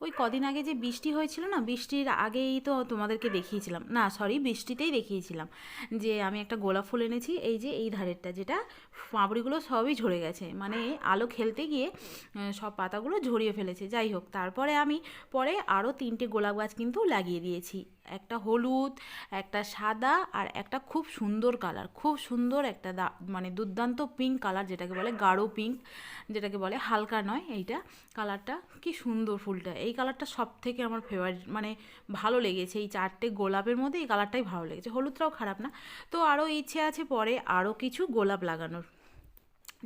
ওই কদিন আগে যে বৃষ্টি হয়েছিল না, বৃষ্টির আগেই তো তোমাদেরকে দেখিয়েছিলাম। না সরি বৃষ্টিতেই দেখিয়েছিলাম যে আমি একটা গোলাপ ফুল এনেছি, এই যে এই ধারেরটা যেটা, পাপড়িগুলো সবই ঝরে গেছে। মানে আলো খেলতে গিয়ে সব পাতাগুলো ঝরিয়ে ফেলেছে। যাই হোক, তারপরে আমি পরে আরও তিনটে গোলাপ গাছ কিন্তু লাগিয়ে দিয়েছি। একটা হলুদ, একটা সাদা আর একটা খুব সুন্দর কালার খুব সুন্দর একটা মানে দুর্দান্ত পিঙ্ক কালার যেটাকে বলে গাঢ় পিঙ্ক যেটাকে বলে হালকা নয় এইটা। কালারটা কি সুন্দর ফুলটা। এই কালারটা সব থেকে আমার ফেভারিট মানে ভালো লেগেছে। এই চারটে গোলাপের মধ্যে এই কালারটাই ভালো লেগেছে। হলুদটাও খারাপ না। তো আরও ইচ্ছে আছে পরে আরও কিছু গোলাপ লাগানোর।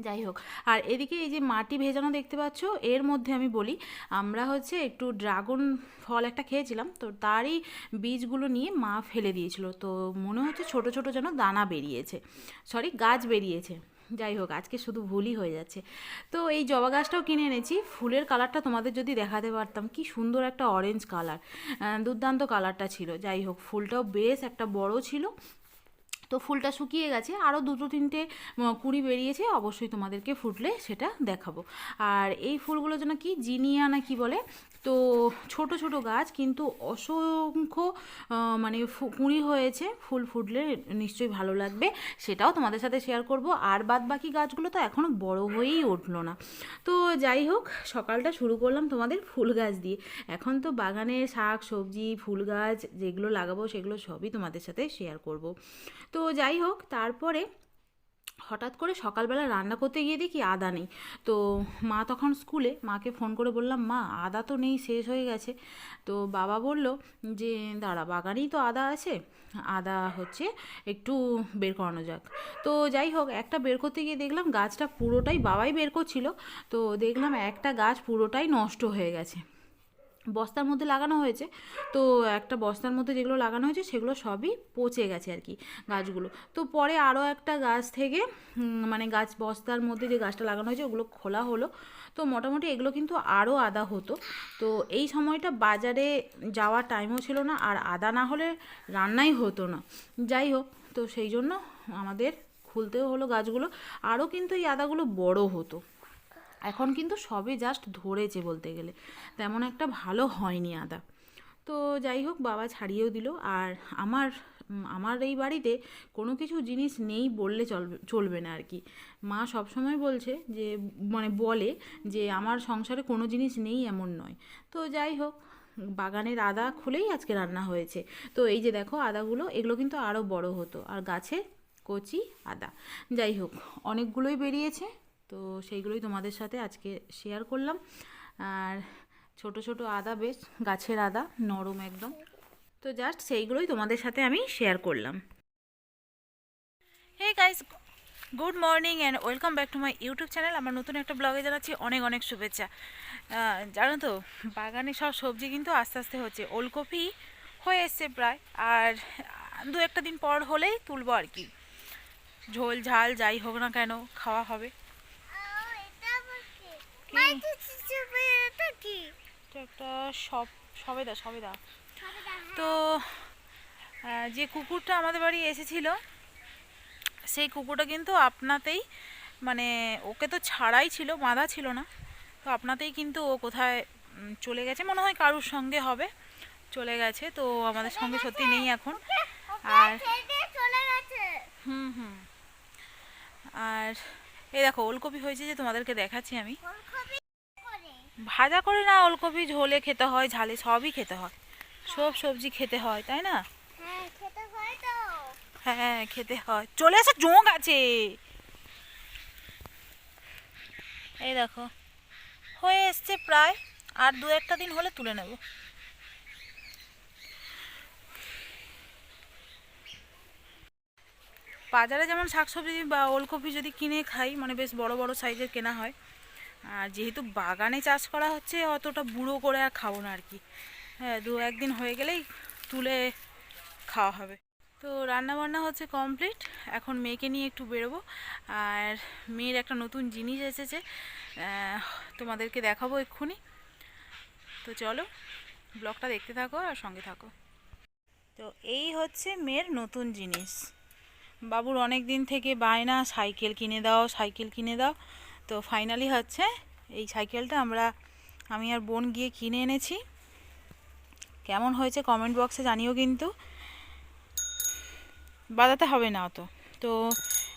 যাই হোক, আর এদিকে এই যে মাটি ভেজানো দেখতে পাচ্ছ, এর মধ্যে আমি বলি, আমরা হচ্ছে একটু ড্রাগন ফল একটা খেয়েছিলাম, তো তারই বীজগুলো নিয়ে মা ফেলে দিয়েছিল। তো মনে হচ্ছে ছোট ছোট যেন দানা বেরিয়েছে। সরি গাছ বেরিয়েছে। যাই হোক, আজকে শুধু ভুলই হয়ে যাচ্ছে। তো এই জবা গাছটাও কিনে এনেছি। ফুলের কালারটা তোমাদের যদি দেখাতে পারতাম, কি সুন্দর একটা অরেঞ্জ কালার দুর্দান্ত কালারটা ছিল। যাই হোক, ফুলটাও বেশ একটা বড় ছিল। তো ফুলটা শুকিয়ে গেছে আরও দুটো তিনটে কুঁড়ি বেরিয়েছে, অবশ্যই তোমাদেরকে ফুটলে সেটা দেখাবো। আর এই ফুলগুলো যেন কি জিনিয়া না কি বলে, তো ছোট ছোট গাছ কিন্তু অসংখ্য মানে কুঁড়ি হয়েছে, ফুল ফুটলে নিশ্চয়ই ভালো লাগবে, সেটাও তোমাদের সাথে শেয়ার করব। আর বাদ বাকি গাছগুলো তো এখনও বড় হয়েই উঠল না। তো যাই হোক, সকালটা শুরু করলাম তোমাদের ফুল গাছ দিয়ে। এখন তো বাগানে শাক, সবজি, ফুল গাছ যেগুলো লাগাবো সেগুলো সবই তোমাদের সাথে শেয়ার করব। তো যাই হোক, তারপরে হঠাৎ করে সকালবেলা রান্না করতে গিয়ে দেখি আদা নেই। তো মা তখন স্কুলে মাকে ফোন করে বললাম, মা, আদা তো নেই, শেষ হয়ে গেছে। তো বাবা বলল যে, দাঁড়া, বাগানেই তো আদা আছে। আদা হচ্ছে একটু বের করানো যাক। তো যাই হোক, একটা বের করতে গিয়ে দেখলাম গাছটা পুরোটাই বাবাই বের করছিল। তো দেখলাম একটা গাছ পুরোটাই নষ্ট হয়ে গেছে। বস্তার মধ্যে লাগানো হয়েছে। তো একটা বস্তার মধ্যে যেগুলো লাগানো হয়েছে, সেগুলো সবই পচে গেছে আর কি গাছগুলো। তো পরে আরও একটা গাছ থেকে মানে গাছ বস্তার মধ্যে যে গাছটা লাগানো হয়েছে, ওগুলো খোলা হলো। তো মোটামুটি এগুলো কিন্তু আরও আদা হতো। তো এই সময়টা বাজারে যাওয়ার টাইমও ছিল না, আর আদা না হলে রান্নাই হতো না। যাই হোক, তো সেই জন্য আমাদের খুলতেও হলো গাছগুলো। আরও কিন্তু এই আদাগুলো বড় হতো। এখন কিন্তু সবে জাস্ট ধরেছে বলতে গেলে। তেমন একটা ভালো হয়নি আদা। তো যাই হোক, বাবা ছাড়িয়েও দিল। আর আমার আমার এই বাড়িতে কোনো কিছু জিনিস নেই বললে চলবে চলবে না আর কি। মা সবসময় বলছে যে মানে বলে যে, আমার সংসারে কোনো জিনিস নেই এমন নয়। তো যাই হোক, বাগানের আদা খুলেই আজকে রান্না হয়েছে। তো এই যে দেখো আদাগুলো, এগুলো কিন্তু আরও বড় হতো। আর গাছে কচি আদা। যাই হোক, অনেকগুলোই বেরিয়েছে। তো সেইগুলোই তোমাদের সাথে আজকে শেয়ার করলাম। আর ছোট ছোট আদা বেশ, গাছের আদা, নরম একদম। তো জাস্ট সেইগুলোই তোমাদের সাথে আমি শেয়ার করলাম। Hey guys good morning and welcome back to my YouTube channel আমার নতুন একটা ব্লগে জানাচ্ছি অনেক অনেক শুভেচ্ছা। জানো তো, বাগানে সব সবজি কিন্তু আস্তে আস্তে হচ্ছে, ওলকপি হয়ে এসছে প্রায়। আর দু একটা দিন পর হলেই তুলবো আর কি। ঝোল ঝাল যাই হোক না কেন, খাওয়া হবে। কি? একটা সব সবেদা সবেদা তো যে কুকুরটা আমাদের বাড়ি এসেছিল সেই কুকুরটা কিন্তু আপনাতেই মানে ওকে তো ছাড়াই ছিল বাঁধা ছিল না। তো আপনাতেই কিন্তু ও কোথায় চলে গেছে মনে হয় কারুর সঙ্গে হবে চলে গেছে। তো আমাদের সঙ্গে সত্যি নেই এখন। আর হুম হুম। আর এই দেখো ওলকপি হয়েছে যে তোমাদেরকে দেখাচ্ছি আমি। ভাজা করে না ওলকপি ঝোলে খেতে হয় ঝালে সবই খেতে হয়। সব সবজি খেতে হয় তাই না? হ্যাঁ খেতে হয় হ্যাঁ চলে আসে জোঁক আছে। এই দেখো হয়ে এসছে প্রায় আর দু একটা দিন হলে তুলে নেব। বাজারে যেমন শাকসবজি বা ওলকপি যদি কিনে খাই মানে বেশ বড় বড় সাইজের কেনা হয়, আর যেহেতু বাগানে চাষ করা হচ্ছে, অতটা বুড়ো করে আর খাব না আর কি। হ্যাঁ দু একদিন হয়ে গেলেই তুলে খাওয়া হবে। তো রান্না বান্না হচ্ছে কমপ্লিট এখন মেয়েকে নিয়ে একটু বেরোবো। আর মেয়ের একটা নতুন জিনিস এসেছে তোমাদেরকে দেখাবো এক্ষুনি। তো চলো, ব্লগটা দেখতে থাকো আর সঙ্গে থাকো। তো এই হচ্ছে মেয়ের নতুন জিনিস। বাবুর অনেক দিন থেকে বায়না সাইকেল কিনে দাও সাইকেল কিনে দাও। তো ফাইনালি হচ্ছে এই সাইকেলটা আমরা আমি আর বোন গিয়ে কিনে এনেছি। কেমন হয়েছে কমেন্ট বক্সে জানিও কিন্তু। বাজাতে হবে না অত। তো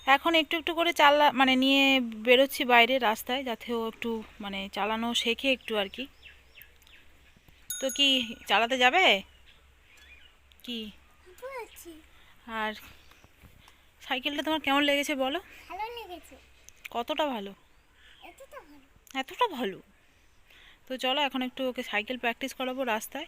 এখন একটু একটু করে চালা মানে নিয়ে বেরোচ্ছি বাইরে রাস্তায় যাতে ও একটু মানে চালানো শেখে একটু আর কি। তো কি চালাতে যাবে? কি? আর সাইকেলটা তোমার কেমন লেগেছে বলো? ভালো লেগেছে। কতটা ভালো? এতটা ভালো। এতটা ভালো? তো চলো এখন একটু ওকে সাইকেল প্র্যাকটিস করাবো রাস্তায়।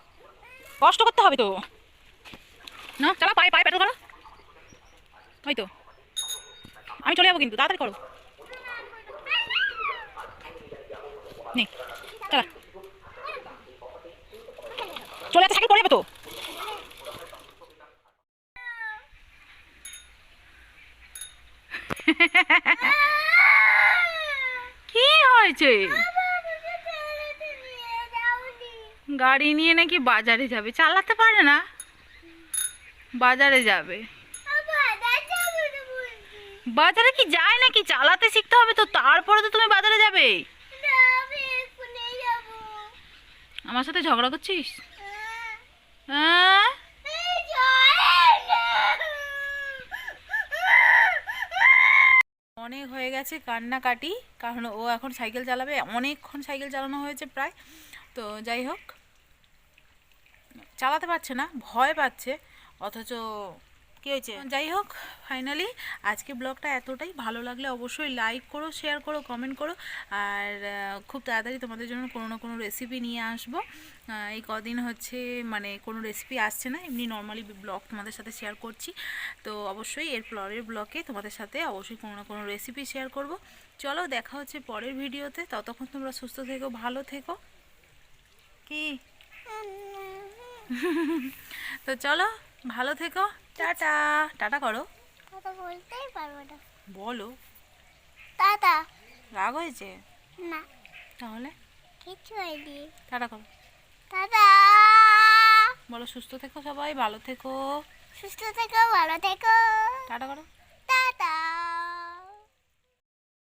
কষ্ট করতে হবে তো। না চালাও পায়ে পায়ে পেট্রোল করো ওই তো। আমি চলে যাব কিন্তু, তাড়াতাড়ি করো। চালা চলে যাচ্ছে, সাইকেল পড়ে তো। কি হয়েছে? গাড়ি নিয়ে নাকি বাজারে যাবে। চালাতে পারে না। বাজারে যাবে। বাজারে কি যায় নাকি? চালাতে শিখতে হবে তো, তারপরে তো তুমি বাজারে যাবে। আমার সাথে ঝগড়া করছিস? হ্যাঁ? অনেক হয়ে গেছে কান্নাকাটি, কারণ ও এখন সাইকেল চালাবে। অনেকক্ষণ সাইকেল চালানো হয়েছে প্রায়। তো যাই হোক। চালাতে পারছে না, ভয় পাচ্ছে। অথচ কী হয়েছে? যাই হোক ফাইনালি আজকে ব্লগটা এতটাই। ভালো লাগলে অবশ্যই লাইক করো শেয়ার করো কমেন্ট করো। আর খুব তাড়াতাড়ি তোমাদের জন্য কোনো না কোনো রেসিপি নিয়ে আসব। এই কদিন হচ্ছে মানে কোনো রেসিপি আসছে না, এমনি নর্মালি ব্লগ তোমাদের সাথে শেয়ার করছি। তো অবশ্যই এর পরের ব্লগে তোমাদের সাথে অবশ্যই কোনো না কোনো রেসিপি শেয়ার করব। চলো, দেখা হচ্ছে পরের ভিডিওতে ততক্ষণ তোমরা সুস্থ থেকো, ভালো থেকো। কি? তো চলো ভালো থেকো। টাটা। টাটা করো। বলতেই পারব না। বলো। টাটা। রাগ হয়েছে? না। তাহলে? কিছু হয়নি। টাটা করো। টাটা। বলো সুস্থ থেকো সবাই ভালো থেকো। সুস্থ থেকো ভালো থেকো। টাটা করো।